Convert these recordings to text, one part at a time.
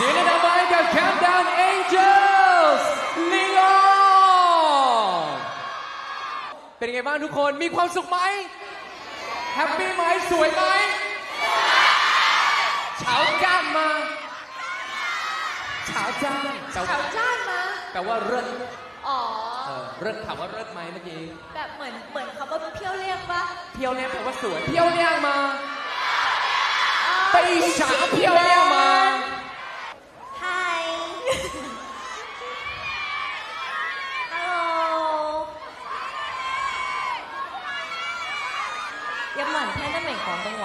เสียงดังไปกับ Countdown Angels ลิงออนเป็นยังไงบ้างทุกคน มีความสุขไหม แฮปปี้ไหม สวยไหมเฉาจ้านมาเฉาจ้านแปลเขาว่าจ้างมาแปลว่าเลิศอ๋อ เออเลิศถามว่าเลิศไหมเมื่อกี้ แบบเหมือนเหมือนคำว่าเพี้ยวเรียกปะเที่ยวเนี่ยแปลว่าสวยเที่ยวเนี่ยมา ไปฉาเที่ยวเนี่ยมา 广东话？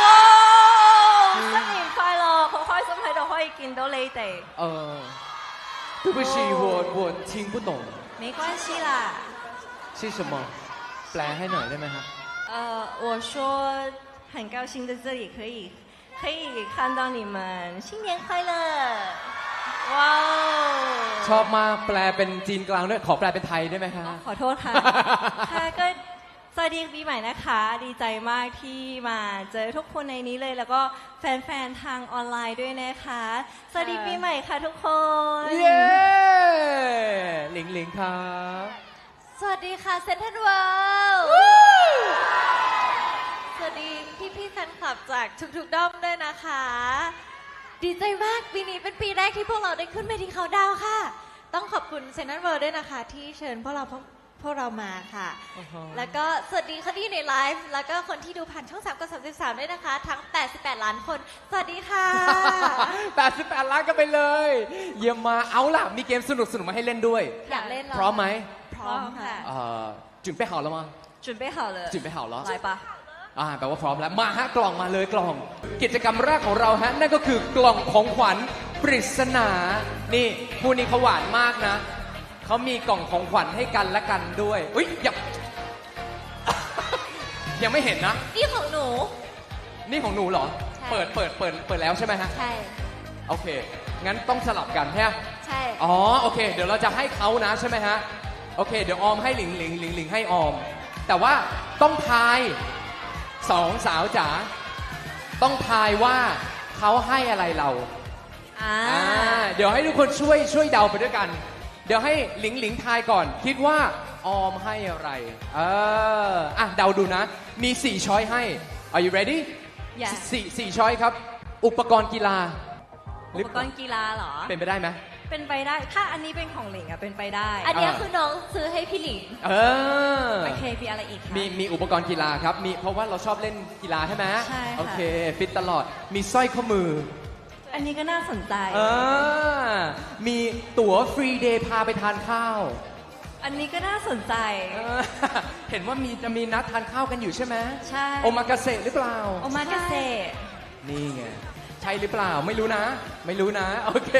哇！新年快乐！好开心喺度可以见到你哋，呃，对不起，我我听不懂没关系啦。是什么，แปลให้หน่อยได้ไหมครับ 呃，我说很高兴在这里可以可以看到你们，新年快乐！哇 ชอบมากแปลเป็นจีนกลางด้วย ขอแปลเป็นไทยได้ไหมคะ 哦！ขอโทษค่ะ ค่ะก็ส วัสดีปีใหม่นะคะ ดีใจมากที่มาเจอทุกคนในนี้เลย แล้วก็แฟนๆทางออนไลน์ด้วยนะคะ สวัสดีปีใหม่ค่ะทุกคน เย้หลิงหลิงครับ สวัสดีค่ะเซนทรัลเวิลด์สวัสดีพี่พี่ๆแฟนคลับจากทุกๆด้อมด้วยนะคะ ดีใจมากปีนี้เป็นปีแรกที่พวกเราได้ขึ้นเวทีเขาดาวน์ค่ะ ต้องขอบคุณเซนทรัลเวิลด์ด้วยนะคะ ที่เชิญพวกเราพวก พวกเรามาค่ะ แล้วก็สวัสดีคนที่อยู่ในไลฟ์แล้วก็คนที่ดูผ่านช่อง3กับ33 ด้วยนะคะ ทั้ง 88 ล้านคน สวัสดีค่ะ 88 ล้านกันไปเลย เยี่ยมมาเอาล่ะ มีเกมสนุกสนุกมาให้เล่นด้วย อยากเล่นหรอพร้อมไหมพร้อมค่ะจุนไปห่าแล้วมั้งจุนไปเห่าเลยจุนไปห่าแล้วไปปะอ่าแปลว่าพร้อมแล้วมาฮะกล่องมาเลยกล่อง กิจกรรมแรกของเราฮะนั่นก็คือกล่องของขวัญปริศนา นี่คู่นี้เขาหวานมากนะ เขามีกล่องของขวัญให้กันและกันด้วยอุ้ยอย่ายังไม่เห็นนะ นี่ของหนู นี่ของหนูเหรอ ใช่ เปิดเปิดเปิดเปิดแล้วใช่ไหมฮะ ใช่ โอเค งั้นต้องสลับกันใช่ไหมใช่ อ๋อ โอเค เดี๋ยวเราจะให้เขานะใช่ไหมฮะ โอเค เดี๋ยวออมให้หลิงหลิงหลิงหลิงให้ออม แต่ว่าต้องทายสองสาวจ๋า ต้องทายว่าเขาให้อะไรเรา อ่า อ่า เดี๋ยวให้ทุกคนช่วยช่วยเดาไปด้วยกัน เดี๋ยวให้หลิงหลิงทายก่อน คิดว่าออมให้อะไร เออ อะเดาดูนะ มีสี่ช้อยให้ Are you ready Yes สี่สี่ช้อยครับ อุปกรณ์กีฬาอุปกรณ์กีฬาเหรอ เป็นไปได้ไหมเป็นไปได้ ถ้าอันนี้เป็นของหลิงอะเป็นไปได้ อันเนี้ยอ่าคือน้องซื้อให้พี่หลิง เออ โอเคมีอะไรอีกคะ มีมีอุปกรณ์กีฬาครับ มีเพราะว่าเราชอบเล่นกีฬาใช่ไหมใช่ค่ะ โอเค ฟิตตลอด มีสร้อยข้อมือ อันนี้ก็น่าสนใจ เออมีตั๋วฟรีเดย์พาไปทานข้าว อันนี้ก็น่าสนใจ เออเห็นว่ามีจะมีนัดทานข้าวกันอยู่ใช่ไหมใช่ โอมากาเสะหรือเปล่า โอมาเกษตรนี่ไง ใช่หรือเปล่าไม่รู้นะ ไม่รู้นะ โอเค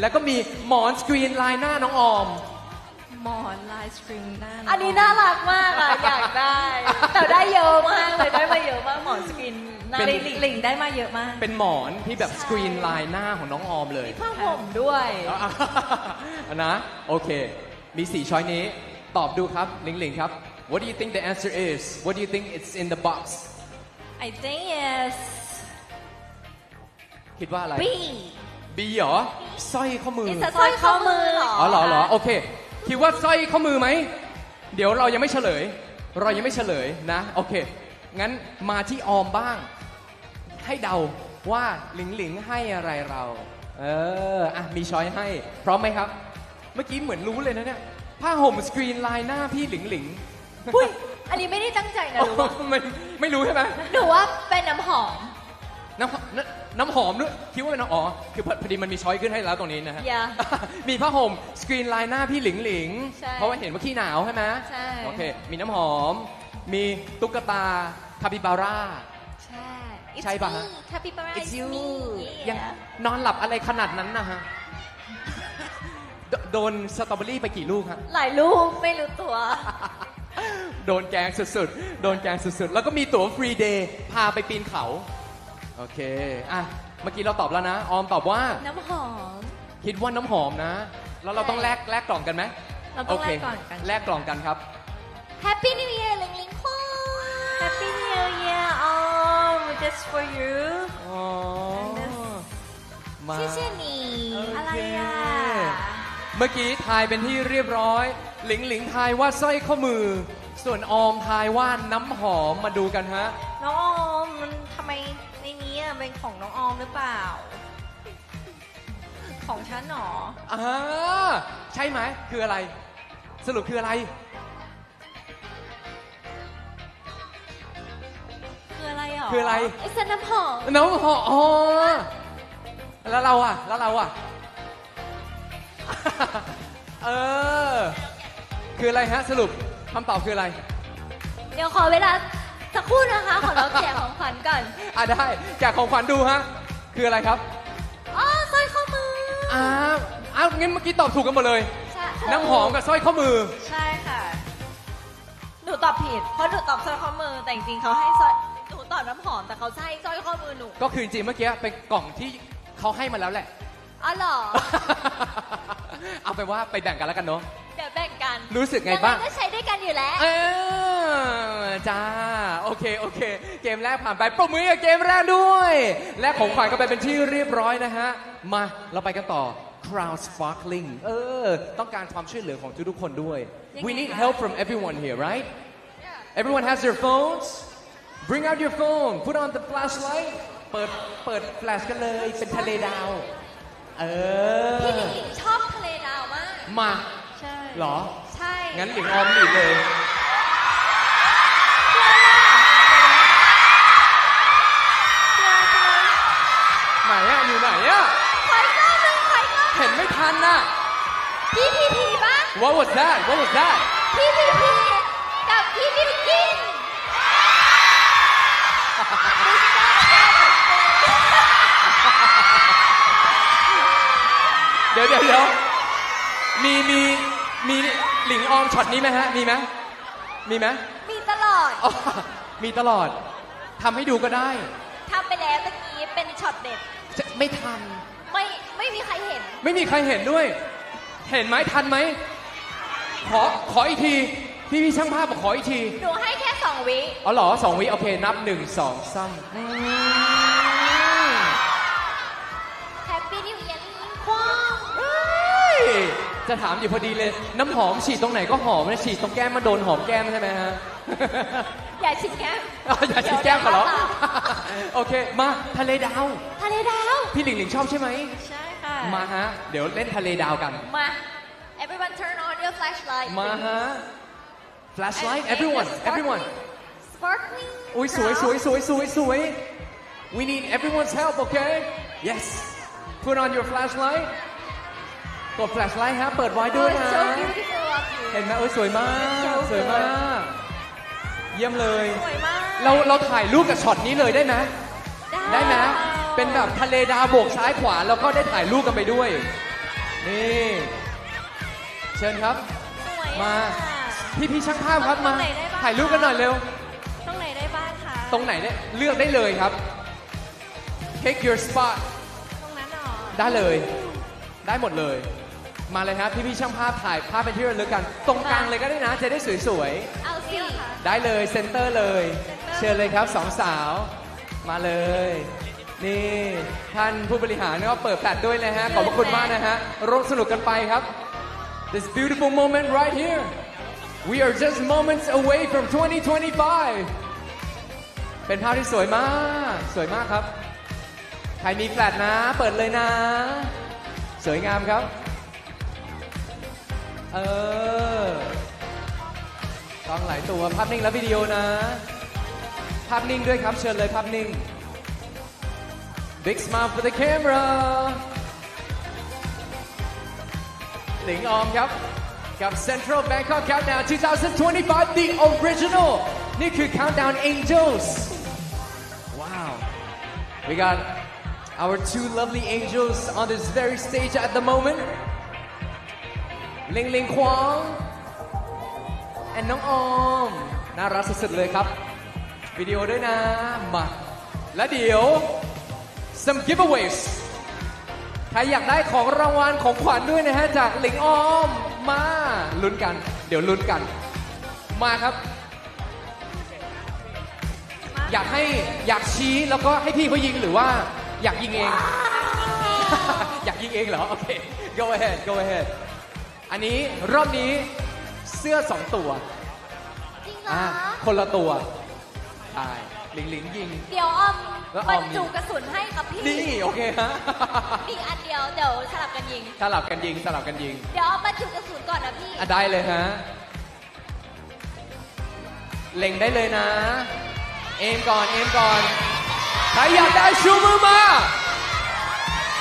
แล้วก็มีหมอนสกรีนลายหน้าน้องออม หมอนลายสตริงหน้าอันนี้น่ารักมากอะอยากได้ แต่ได้เยอะมากเลยได้มาเยอะมากหมอนสกิน หน้าเป็น หลิงหลิงได้มาเยอะมากเป็นหมอนที่แบบใช่สกรีนลายหน้าของน้องออมเลยผ้าห่มด้วยเอานะ โอเค มีสี่ช้อยนี้ ตอบดูครับหลิงหลิงครับ What do you think the answer is What do you think it's in the box I think yes คิดว่าอะไร B B เหรอสร้อยข้อมือ It's a สร้อยข้อมือเหรออ๋อเหรอเหรอโอเค คิดว่าสร้อยข้อมือไหม เดี๋ยวเรายังไม่เฉลย เรายังไม่เฉลยนะ โอเค งั้นมาที่ออมบ้าง ให้เดาว่าหลิงหลิงให้อะไรเรา เอออะมีช้อยให้ พร้อมไหมครับ เมื่อกี้เหมือนรู้เลยนะเนี่ยผ้าห่มสกรีนลายหน้าพี่หลิงหลิงอุ้ยอันนี้ไม่ได้ตั้งใจนะรู้ว่าไม่ไม่รู้ใช่ไหมหนูว่าเป็นน้ำหอมน้ำน้ำน้ำหอมด้วยคิดว่าเป็นน้ำอ๋อคือพอพอดีมันมีช้อยขึ้นให้แล้วตรงนี้นะฮะอย่ามีผ้าห่มสกรีนลายหน้าพี่หลิงหลิงใช่เพราะว่าเห็นว่าขี้หนาวใช่ไหมใช่โอเค มีน้ำหอม มีตุ๊กตาคาปิบาร่า ใช่ใช่ปะฮะคาปิบาร่า It's you ยัยังงนอนหลับอะไรขนาดนั้นนะฮะโดโดนสตรอเบอรี่ไปกี่ลูกฮะ หลายลูกไม่รู้ตัว โดนแกงสุดๆ โดนแกงสุดๆ แล้วก็มีตั๋วฟรีเดย์พาไปปีนเขา โอเค อะ เมื่อกี้เราตอบแล้วนะ ออมตอบว่า น้ำหอม คิดว่าน้ำหอมนะ แล้วเราต้องแลกแลกกล่องกันไหมเราต้องโคแลกก่อนกันแลกกล่องกันครับ Happy New New Year um just for you อ๋อ And this มาชื่อชื่อนีอะไรอะเมื่อกี้ทายเป็นที่เรียบร้อย หลิงหลิงทายว่าสร้อยข้อมือ ส่วนออมทายว่าน้ำหอมมาดูกันฮะ น้องออมมันทำไมในนี้อะเป็นของน้องออมหรือเปล่า ของฉันหรอ อ่าใช่ไหมคืออะไร สรุปคืออะไร คืออะไรหรอคืออะไร ไอ้เซนน้ำหอมน้ำหอมอ๋อแล้วเราอะ แล้วเราอะ เออ คืออะไรฮะ สรุปคำตอบคืออะไร เดี๋ยวขอเวลาสักครู่นะคะ ขอเราแจกของขวัญก่อนอะได้แจกของขวัญดูฮะ คืออะไรครับ อ๋อสร้อยข้อมืออ้าวอ้าวงั้นเมื่อกี้ตอบถูกกันหมดเลย ใช่น้ำหอมกับสร้อยข้อมือ ใช่ค่ะ หนูตอบผิด เพราะหนูตอบสร้อยข้อมือ แต่จริงๆเขาให้สร้อยหนู ตอบน้ำหอมแต่เขาใช้สร้อยข้อมือหนูก็คือจริงๆเมื่อกี้เป็นกล่องที่เขาให้มาแล้วแหละ อ๋อเหรอ เอาไปนว่าไปแบ่งกันแล้วกันเนาะ เดี๋ยวแบ่งกันรู้สึกไงบ้าง ยัก็ใช้ด้วยกันอยู่แล้ว เออจ้า โอเค โอเค เกมแรกผ่านไปปรบมือกับเกมแรกด้วย และของขวัญก็ไปเป็นที่เรียบร้อยนะฮะ มาเราไปกันต่อ Crown Sparkling เออ ต้องการความช่วยเหลือของทุกๆคนด้วย We need help from everyone here right Everyone has their phones Bring out your phone Put on the flashlight เปิดเปิดแฟลชกันเลยเป็นทะเลดาว เอพี่หอลิงชอบทะเลดาวมาก มาใช่เหรอ ใช่ งั้นหลิงออมดีดเลยไหนอะอยู่ไหนอะใครก็หนึ่งใครก็เห็นไม่ทันน่ะพี่พีพีปะ What was that What was that พี่พีพีกับพี่บิวกิน เดี๋ยวเดี๋ยวเดี๋ยวมีมีมีหลิงออมช็อตนี้ไหมฮะ มีไหมมีไหมมีตลอดอ๋อมีตลอดทำให้ดูก็ได้ ทำไปแล้วตะกี้เป็นช็อตเด็ด จะไม่ทัน ไม่ไม่มีใครเห็น ไม่มีใครเห็นด้วย เห็นไหมทันไหม ขอขออีกที พี่พี่ช่างภาพบอกขออีกที หนูให้แค่ส องวิ อ๋อเหรอสองวิโอเค นับหนึ่งสองสามอืมแฮปปี้นิวเอียร์ลิงควางเฮ้ยจะถามอยู่พอดีเลย น้ำหอมฉีดตรงไหนก็หอมนะฉีดตรงแก้มมาโดนหอมแก้มใช่ไหมฮะ อย่าชิดแก้มอ๋ออย่าฉีดแก้มก่อนเหรอเดี๋ยวโอเค มาทะเลดาว ทะเลดาว พี่หลิงหลิงชอบใช่ไหม ใช่ค่ะ มาฮะ เดี๋ยวเล่นทะเลดาวกัน มา everyone turn on your flashlight มาฮะ flashlight And- and everyone the sparkling- everyone sparkling อุ้ยสวยสวยสวยสวยสวย we need everyone's help okay yes put on your flashlight กด flashlight ฮะเปิดไว้ Oh, ด้วย it's นะ so beautiful of you เห็นไหมเออสวยมาก สวยมาก เยี่ยมเลย สวยมาก เราเราถ่ายรูปกับช็อตนี้เลยได้ไหมได้ไหมเป็นแบบทะเลดาวโบกซ้ายขวา แล้วก็ได้ถ่ายรูปกันไปด้วย นี่ เชิญครับสวยมาอะพี่พี่ๆช่างภาพครับตรมางไหนได้บ้างถ่ายรูปกันหน่อยเร็ว ตรงไหนเนี่ยเลือกได้เลยครับ take your spot ตรงนั้นหรอได้เลย ได้หมดเลย มาเลยครับพี่พี่ๆช่างภาพถ่ายภาพเป็นที่ระลึกกัน ตรงกลางเลยก็ได้นะ จะได้สวยเอาสิๆได้เลยเซนเตอร์เลย เชิญเลยครับสองสาวมาเลย นี่ ท่านผู้บริหารก็เปิดแฟลชด้วยนะฮะ ขอบพระคุณมากนะฮะร่วมสนุกกันไปครับ this beautiful moment right here we are just moments away from 2025 เป็นภาพที่สวยมาก สวยมากครับ ใครมีแฟลชนะ เปิดเลยนะ สวยงามครับ เออกล้องหลายตัวภาพนิ่งและวิดีโอนะ ภาพนิ่งด้วยครับ เชิญเลยภาพนิ่ง Big smile for the camera หลิงออมครับ กับ Central Bangkok Countdown 2025 The Original นี่คือ Countdown Angels we got our two lovely angels on this very stage at the moment ลิงลิงควาง and น้องออมน่ารักสุดๆเลยครับวิดีโอด้วยนะมาและเดี๋ยว some giveaways ใครอยากได้ของรางวัลของขวัญด้วยนะฮะจากหลิงออมมาลุ้นกัน เดี๋ยวลุ้นกัน มาครับ อยากให้อยากชี้แล้วก็ให้พี่เขายิงหรือว่าอยากยิงเองเอยากยิงเองเหรอ โอเค go ahead go ahead อันนี้รอบนี้เสื้อสองตัวจริงเหรออ่าคนละตัวใช่หลิงหลิงยิง เดี๋ยวออมแล้วบอรอมรจุกระสุนให้กับพี่นี่โอเคฮะ อีกอันเดียวเดี๋ยวสลับกันยิง สลับกันยิงสลับกันยิงเดี๋ยวออมบรรจุกระสุนก่อนนะพี่ อะได้เลยฮะ เล็งได้เลยนะ เอมก่อน เอมก่อน ใครอยากได้ชูมือมา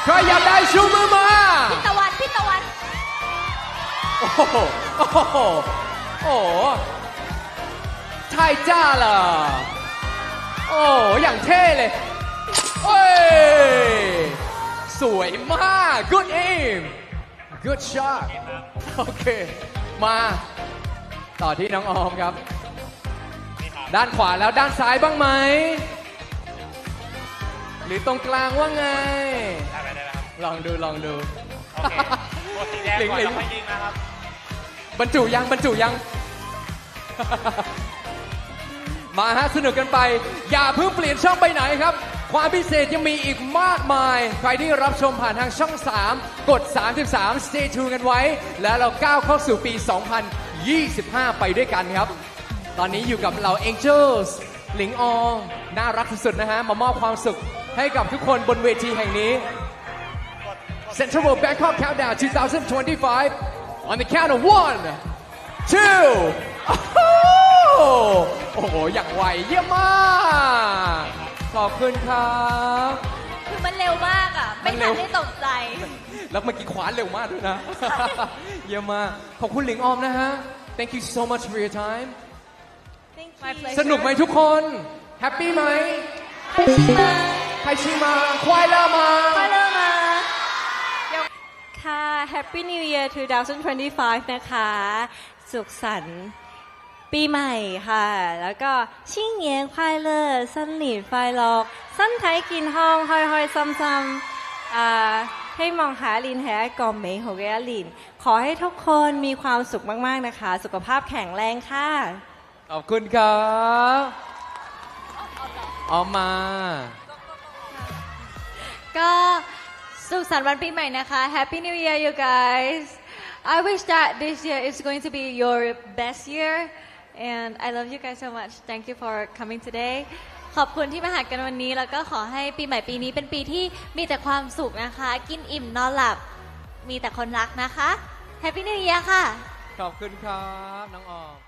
ใครอยากได้ชูมือมา พี่ตะวันพี่ตะวัน โอ้โห โอ้โห โอ้โหใช่จ้าเหรอ โอ้โหอย่างเท่เลยโอ้ย สวยมาก good aim good shot โอเค มา ต่อที่น้องออมครับ ด้านขวาแล้วด้านซ้ายบ้างไหม หรือตรงกลางว่าไง ได้ไหมได้ไหมครับ ลองดูลองดู โอเคกดสีแดงก่อนแล้วค่อยยิงนะครับ บรรจุยังบรรจุยัง มาฮะสนุกกันไป อย่าเพิ่งเปลี่ยนช่องไปไหนครับ ความพิเศษยังมีอีกมากมาย ใครที่รับชมผ่านทางช่อง 3 กด 33 stay tuned กันไว้ แล้วเราก้าวเข้าสู่ปี 2025 ไปด้วยกันครับ ตอนนี้อยู่กับเรา Angels หลิงอองน่ารักสุดๆนะฮะ มามอบความสุขให้กับทุกคนบนเวทีแห่งนี้ Central World Bangkok Countdown 2025 on the count of one two โอ้โหโอ้โห อย่างไวเยี่ยมมาก ขอบคุณครับ คือมันเร็วมากอะ ไม่มันเร็ทัว นได้ตกใจ แล้วเมื่อกี้ขวานเร็วมากด้วยนะ เยี่ยมมาก ขอบคุณหลิงออมนะฮะ thank you so much for your time Thank My you pleasure สนุกไหมทุกคนแฮปปี้ไหม ใครชิมาใครชิมาควายละมาไปเลยมา ค่ะ Happy New Year 2025 นะคะ สุขสันต์ปีใหม่ค่ะ แล้วก็ชิงเหนียนควายเลอร์สันหลีดไฟลอก สั้นไทยกินห้องหอยหอยซ้ำๆอ่าให้มองหาลินแฮกอมเมโฮเกอลิน ขอให้ทุกคนมีความสุขมาก ๆ นะคะ สุขภาพแข็งแรงค่ะ ขอบคุณครับออมมา ก็สุขสันต์วันปีใหม่นะคะ Happy New Year you guys I wish that this year is going to be your best year and I love you guys so much thank you for coming today ขอบคุณที่มาหากันวันนี้ แล้วก็ขอให้ปีใหม่ปีนี้เป็นปีที่มีแต่ความสุขนะคะ กินอิ่มนอนหลับ มีแต่คนรักนะคะ Happy New Year ค่ะ ขอบคุณครับ น้องออม